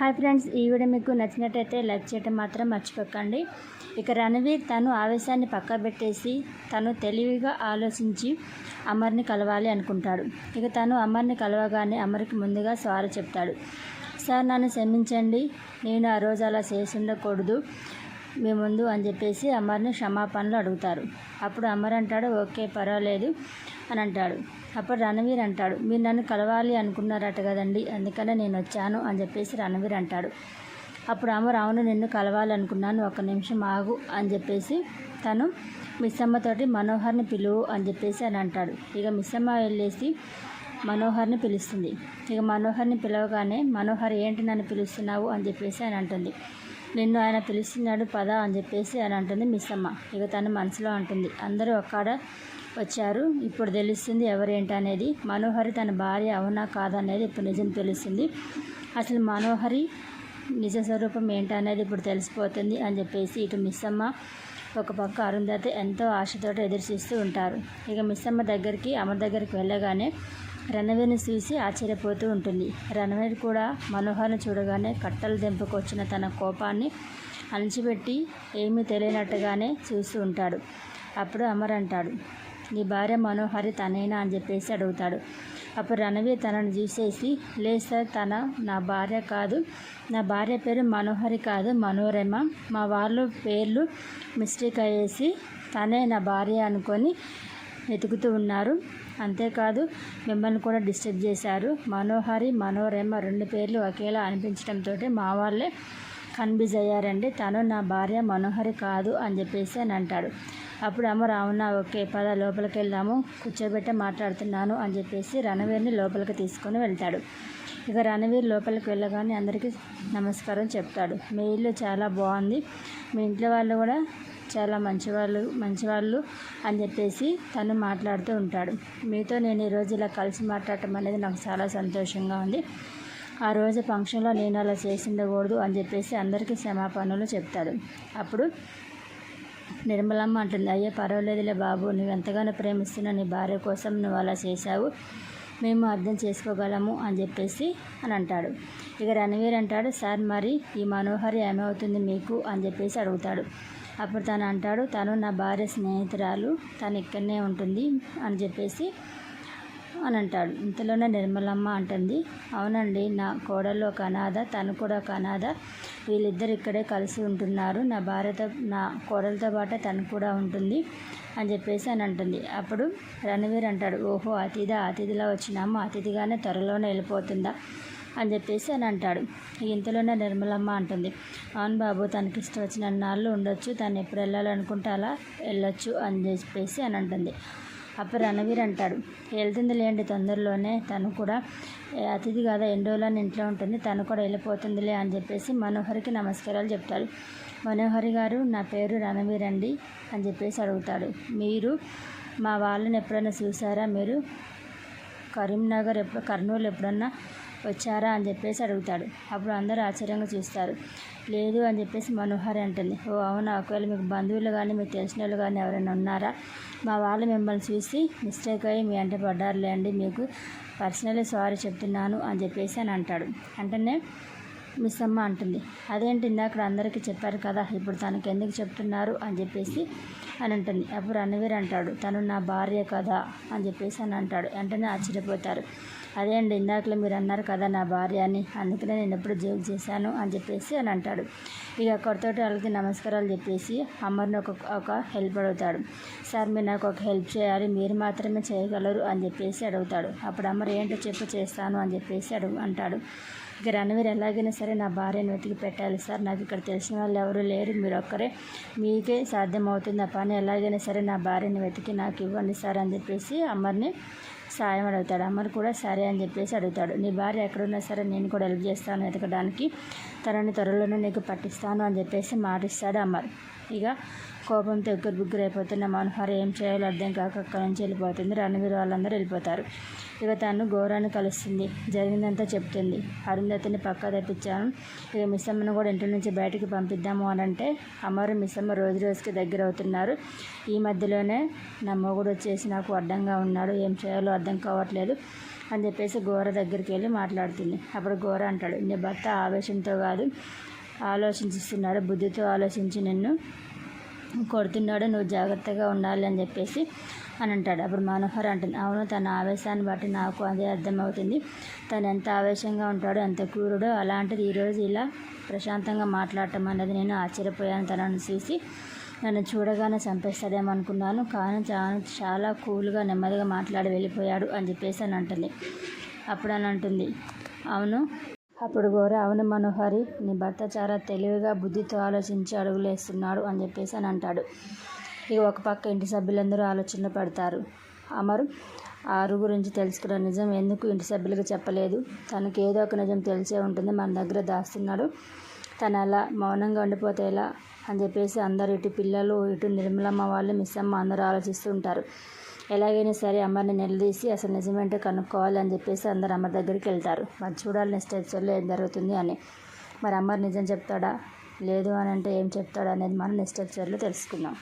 Hi friends ఈ video మీకు నచ్చినట్టయితే లైక్ చేయడం మాత్రం మర్చిపోకండి. ఇక రణవీర్ తను ఆవేశాన్ని పక్క పెట్టేసి తను తెలివిగా ఆలోచించి అమర్ని కలవాలి అనుకుంటాడు. ఇక తను అమర్ని కలవగానే అమర్కి ముందుగా సారీ చెప్తాడు. సార్ నన్ను క్షమించండి. నేను ఆ రోజు అలా చేసి ఉండకూడదు మీ ముందు అని చెప్పేసి అమర్ని క్షమాపణలు అడుగుతారు. అప్పుడు అమర్ అంటాడు ఓకే పర్వాలేదు. అని అంటాడు. అప్పుడు రణవీర్ అంటాడు మీరు నన్ను కలవాలి అనుకున్నారట కదండి అందుకనే నేను వచ్చాను అని చెప్పేసి రణవీర్ అంటాడు. అప్పుడు అమర్ రావును నిన్ను కలవాలనుకున్నాను ఒక నిమిషం ఆగు అని చెప్పేసి తను మిస్సమ్మతోటి మనోహర్ని పిలువు అని చెప్పేసి అని అంటాడు. ఇక మిస్సమ్మ వెళ్ళేసి మనోహర్ని పిలుస్తుంది. ఇక మనోహర్ని పిలవగానే మనోహర్ ఏంటి నన్ను పిలుస్తున్నావు? అని చెప్పేసి అని అంటుంది. నిన్ను ఆయన పిలుస్తున్నాడు పద అని చెప్పేసి అని అంటుంది మిస్సమ్మ. ఇక తను మనసులో అంటుంది. అందరూ ఒక్కడ వచ్చారు. ఇప్పుడు తెలుస్తుంది ఎవరేంటి అనేది మనోహరి తన భార్య అవునా కాదనేది ఇప్పుడు నిజం తెలుస్తుంది. అసలు మనోహరి నిజ స్వరూపం ఏంటనేది ఇప్పుడు తెలిసిపోతుంది అని చెప్పేసి ఇటు మిస్సమ్మ ఒక పక్క అరుంధతి ఎంతో ఆశతో ఎదురు చూస్తూ ఉంటారు. ఇక మిస్సమ్మ దగ్గరికి అమర్ దగ్గరికి వెళ్ళగానే రణవీర్ని చూసి ఆశ్చర్యపోతూ ఉంటుంది. రణవీర్ కూడా మనోహర్ని చూడగానే కట్టలు దింపుకొచ్చిన తన కోపాన్ని అణిచిపెట్టి ఏమీ తెలియనట్టుగానే చూస్తూ ఉంటాడు. అప్పుడు అమర్ అంటాడు నీ భార్య మనోహరి తనేనా అని చెప్పేసి అడుగుతాడు. అప్పుడు రణవీర్ తనను చూసేసి లేదు సార్ తన నా భార్య కాదు. నా భార్య పేరు మనోహరి కాదు మనోరమ. మా వాళ్ళు పేర్లు మిస్టేక్ అయ్యేసి తనే నా భార్య అనుకొని వెతుకుతూ ఉన్నారు. అంతేకాదు మిమ్మల్ని కూడా డిస్టర్బ్ చేశారు. మనోహరి మనోరమ రెండు పేర్లు ఒకేలా అనిపించడంతో మా వాళ్ళే కన్ఫ్యూజ్ అయ్యారండి. తను నా భార్య మనోహరి కాదు అని చెప్పేసి అని అంటాడు. అప్పుడు అమ్మ రావున్న ఓకే పద లోపలికి వెళ్దాము కూర్చోబెట్ట మాట్లాడుతున్నాను అని చెప్పేసి రణవీర్ని లోపలికి తీసుకొని వెళ్తాడు. ఇక రణవీర్ లోపలికి వెళ్ళగానే అందరికీ నమస్కారం చెప్తాడు. మీ ఇల్లు చాలా బాగుంది. మీ ఇంట్లో వాళ్ళు కూడా చాలా మంచివాళ్ళు మంచివాళ్ళు అని చెప్పేసి తను మాట్లాడుతూ ఉంటాడు. మీతో నేను ఈరోజు ఇలా కలిసి మాట్లాడటం అనేది నాకు చాలా సంతోషంగా ఉంది. ఆ రోజు ఫంక్షన్లో నేను అలా చేసి ఉండకూడదు అని చెప్పేసి అందరికీ క్షమాపణలు చెప్తాడు. అప్పుడు నిర్మలమ్మ అంటుంది అయ్యో పర్వాలేదులే బాబు నువ్వు ఎంతగానో ప్రేమిస్తున్న నీ భార్య కోసం నువ్వు అలా చేశావు. మేము అర్థం చేసుకోగలము అని చెప్పేసి అని అంటాడు. ఇక రణవీర్ అంటాడు సార్ మరి ఈ మనోహరి ఏమవుతుంది మీకు? అని చెప్పేసి అడుగుతాడు. అప్పుడు తను అంటాడు తను నా భార్య స్నేహితురాలు తను ఇక్కడనే ఉంటుంది అని చెప్పేసి అని అంటాడు. ఇంతలోనే నిర్మలమ్మ అంటుంది అవునండి నా కోడలు ఒక అనాథ తను కూడా ఒక అనాథ. వీళ్ళిద్దరు ఇక్కడే కలిసి ఉంటున్నారు. నా భార్యతో నా కోడలతో పాటు తను కూడా ఉంటుంది అని చెప్పేసి అని అంటుంది. అప్పుడు రణవీర్ అంటాడు ఓహో అతిథి అతిథిలా వచ్చినాము. అతిథిగానే త్వరలోనే వెళ్ళిపోతుందా? అని చెప్పేసి అని అంటాడు. ఇంతలోనే నిర్మలమ్మ అంటుంది అవును బాబు తనకి ఇష్టం వచ్చిన నాళ్ళు ఉండొచ్చు. తను ఎప్పుడు వెళ్ళాలనుకుంటే అలా వెళ్ళొచ్చు అని చెప్పేసి అని అంటుంది. అప్పుడు రణవీర్ అంటాడు వెళ్తుంది లేండి తొందరలోనే తను కూడా అతిథి కాదా ఎన్ని రోజులని ఇంట్లో ఉంటుంది తను కూడా వెళ్ళిపోతుందిలే అని చెప్పేసి మనోహరికి నమస్కారాలు చెప్తాడు. మనోహరి గారు నా పేరు రణవీర్ అండి అని చెప్పేసి అడుగుతాడు. మీరు మా వాళ్ళని ఎప్పుడైనా చూసారా మీరు? కరీంనగర్ ఎప్పుడు కర్నూలు ఎప్పుడన్నా వచ్చారా అని చెప్పేసి అడుగుతాడు. అప్పుడు అందరూ ఆశ్చర్యంగా చూస్తారు. లేదు అని చెప్పేసి మనోహరి అంటుంది. ఓ అవునా? ఒకవేళ మీకు బంధువులు కానీ మీకు తెలిసిన వాళ్ళు కానీ ఎవరైనా ఉన్నారా? మా వాళ్ళు మిమ్మల్ని చూసి మిస్టేక్ అయ్యి మీ అంటే పడ్డారులేండి మీకు పర్సనలీ సారీ చెప్తున్నాను అని చెప్పేసి అని అంటాడు. అంటేనే మిస్ అమ్మ అంటుంది. అదేంటి ఇందాక అందరికీ చెప్పారు కదా ఇప్పుడు తనకి ఎందుకు చెప్తున్నారు అని చెప్పేసి అని అంటుంది. అప్పుడు రణవీర్ అంటాడు. తను నా భార్య కదా అని చెప్పేసి అని అంటాడు. వెంటనే ఆశ్చర్యపోతారు. అదే అండి ఇందాకలో మీరు అన్నారు కదా నా భార్య అని అందుకనే నేను ఎప్పుడు జోక్ చేశాను అని చెప్పేసి అని అంటాడు. ఇక అక్కడితోటి వాళ్ళకి నమస్కారాలు చెప్పేసి అమ్మర్ని ఒక ఒక హెల్ప్ అడుగుతాడు. సార్ మీరు నాకు ఒక హెల్ప్ చేయాలి మీరు మాత్రమే చేయగలరు అని చెప్పేసి అడుగుతాడు. అప్పుడు అమ్మరు ఏంటో చెప్పు చేస్తాను అని చెప్పేసి అడుగు అంటాడు. ఇక రణవీర్ ఎలాగైనా సరే నా భార్యను వెతికి పెట్టాలి సార్. నాకు ఇక్కడ తెలిసిన వాళ్ళు ఎవరు లేరు. మీరు ఒక్కరే మీకే సాధ్యమవుతుంది. ఆ పని ఎలాగైనా సరే నా భార్యను వెతికి నాకు ఇవ్వండి సార్ అని చెప్పేసి అమ్మర్ని సాయం అడుగుతాడు. అమ్మర్ కూడా సరే అని చెప్పేసి అడుగుతాడు. నీ భార్య ఎక్కడున్నా సరే నేను కూడా హెల్ప్ చేస్తాను వెతకడానికి. తనని త్వరలోనే నీకు పట్టిస్తాను అని చెప్పేసి మాటిస్తాడు అమర్. ఇక కోపంతో ఎగ్గురు బుగ్గురు అయిపోతున్న మనోహర్ ఏం చేయాలో అర్థం కాక అక్కడి నుంచి వెళ్ళిపోతుంది. రణవీర్ వాళ్ళందరూ వెళ్ళిపోతారు. ఇక తను గౌరాన్ని కలుస్తుంది. జరిగిందంతా చెప్తుంది. అరుంధతిని పక్క తెప్పించాను. ఇక మిస్సమ్మను కూడా ఇంటి నుంచి బయటికి పంపిద్దాము అని అంటే అమ్మరు మిస్సమ్మ రోజు రోజుకి దగ్గర అవుతున్నారు. ఈ మధ్యలోనే నా మొగుడు వచ్చేసి నాకు అడ్డంగా ఉన్నాడు. ఏం చేయాలో అర్థం కావట్లేదు. అని చెప్పేసి గోర దగ్గరికి వెళ్ళి మాట్లాడుతుంది. అప్పుడు గోర అంటాడు నీ భర్త ఆవేశంతో కాదు ఆలోచించిస్తున్నాడు బుద్ధితో ఆలోచించి నిన్ను కొడుతున్నాడు నువ్వు జాగ్రత్తగా ఉండాలి అని చెప్పేసి అని అంటాడు. అప్పుడు మనోహర్ అంటుంది అవును తన ఆవేశాన్ని బట్టి నాకు అదే అర్థమవుతుంది. తను ఎంత ఆవేశంగా ఉంటాడో ఎంత క్రూరుడో అలాంటిది ఈరోజు ఇలా ప్రశాంతంగా మాట్లాడటం అనేది నేను ఆశ్చర్యపోయాను. తనను చూసి నన్ను చూడగానే చంపేస్తాడేమో అనుకున్నాను కానీ చాలా చాలా కూల్గా నెమ్మదిగా మాట్లాడి వెళ్ళిపోయాడు అని చెప్పేసి అని అంటుంది. అప్పుడు అని అంటుంది. అవును. అప్పుడు గోర అవును మనోహరి నీ భర్త చాలా తెలివిగా బుద్ధితో ఆలోచించి అడుగులేస్తున్నాడు అని చెప్పేసి అని అంటాడు. ఇక ఒక పక్క ఇంటి సభ్యులందరూ ఆలోచన పడతారు. అమరు ఆరు గురించి తెలుసుకున్న నిజం. ఎందుకు ఇంటి సభ్యులకు చెప్పలేదు? తనకి ఏదో ఒక నిజం తెలిసే ఉంటుంది. మన దగ్గర దాస్తున్నాడు. తను అలా మౌనంగా ఉండిపోతే ఎలా అని చెప్పేసి అందరు ఇటు పిల్లలు ఇటు నిర్మలమ్మ వాళ్ళు మిస్ అమ్మ అందరూ ఆలోచిస్తూ ఉంటారు. ఎలాగైనా సరే అమ్మని నిలదీసి అసలు నిజమేంటో కనుక్కోవాలి అని చెప్పేసి అందరు అమ్మ దగ్గరికి వెళ్తారు. మరి చూడాలి నెక్స్ట్ ఎపిసోడ్లో ఏం జరుగుతుంది అని. మరి అమ్మ నిజం చెప్తాడా? లేదు అని అంటే ఏం చెప్తాడా అనేది మనం నెక్స్ట్ ఎపిసోడ్లో తెలుసుకుందాం.